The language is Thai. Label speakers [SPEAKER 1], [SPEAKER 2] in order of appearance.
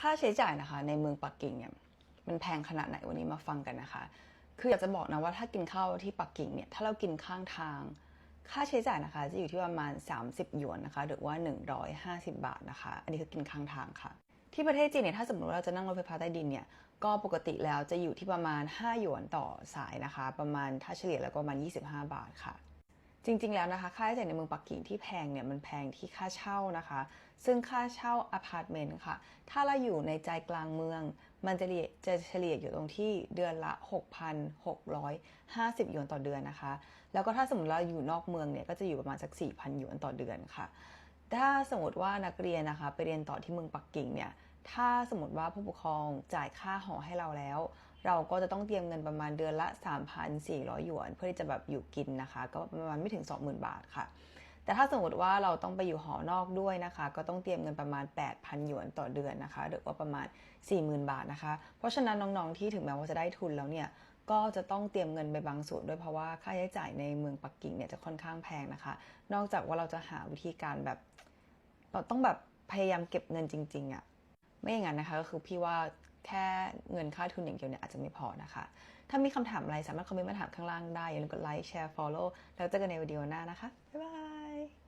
[SPEAKER 1] ค่าใช้จ่ายนะคะ ในเมืองปักกิ่งเนี่ยมันแพงขนาดไหนวันนี้มาฟังกันนะคะ คืออยากจะบอกนะว่าถ้ากินข้าวที่ปักกิ่งเนี่ยถ้าเรากินข้างทาง ค่าใช้จ่ายนะคะ จะอยู่ที่ประมาณ 30 หยวนนะคะ หรือว่า 150 บาทนะคะ อันนี้คือกินข้างทางค่ะ ที่ประเทศจีนเนี่ยถ้าสมมติว่าเราจะนั่งรถไฟฟ้าใต้ดินเนี่ยก็ปกติแล้วจะอยู่ที่ประมาณ 5 หยวนต่อสายนะคะ ประมาณถ้าเฉลี่ยแล้วก็ประมาณ 25 บาทค่ะ จริงๆ แล้วนะคะ ค่าใช้จ่ายในเมืองปักกิ่งที่แพงเนี่ยมันแพงที่ค่าเช่านะคะ ซึ่งค่าเช่าอพาร์ตเมนต์ค่ะ ถ้าเราอยู่ในใจกลางเมือง มันจะเฉลี่ยจะเฉลี่ยอยู่ตรงที่เดือนละ 6,650 หยวนต่อเดือนนะคะ แล้วก็ถ้าสมมติเราอยู่นอกเมืองเนี่ยก็จะอยู่ประมาณสัก 4,000 หยวนต่อเดือนค่ะ ถ้าสมมติว่านักเรียนนะคะ ไปเรียนต่อที่เมืองปักกิ่งเนี่ย ถ้าสมมติว่าผู้ปกครองจ่ายค่าหอให้เราแล้ว เราก็จะต้องเตรียมเงินประมาณเดือนละ 3,400 หยวน เพื่อที่จะแบบอยู่กินนะคะ ก็ประมาณไม่ถึง 20,000 บาทค่ะ แต่ถ้าสมมติว่าเราต้องไปอยู่หอนอกด้วยนะคะ ก็ต้องเตรียมเงินประมาณ 8,000 หยวนต่อเดือนนะคะ หรือว่าประมาณ 40,000 บาทนะคะ เพราะฉะนั้นน้องๆที่ถึงแม้ว่าจะได้ทุนแล้วเนี่ยก็จะต้องเตรียมเงินไปบางส่วนด้วยเพราะว่าค่าใช้จ่ายในเมืองปักกิ่งเนี่ยจะค่อนข้างแพงนะคะ นอกจากว่าเราจะหาวิธีการแบบเราต้องแบบพยายามเก็บเงินจริงๆอะ่ะ ไม่อย่างนั้นนะคะก็คือพี่ว่าแค่เงินค่าทุนอย่างเดียวเนี่ยอาจจะไม่พอนะคะ ถ้ามีคำถามอะไรสามารถคอมเมนต์มาถามข้างล่างได้ อย่าลืมกดไลค์แชร์ฟอลโล่แล้วเจอกันในวิดีโอหน้านะคะ บ๊ายบาย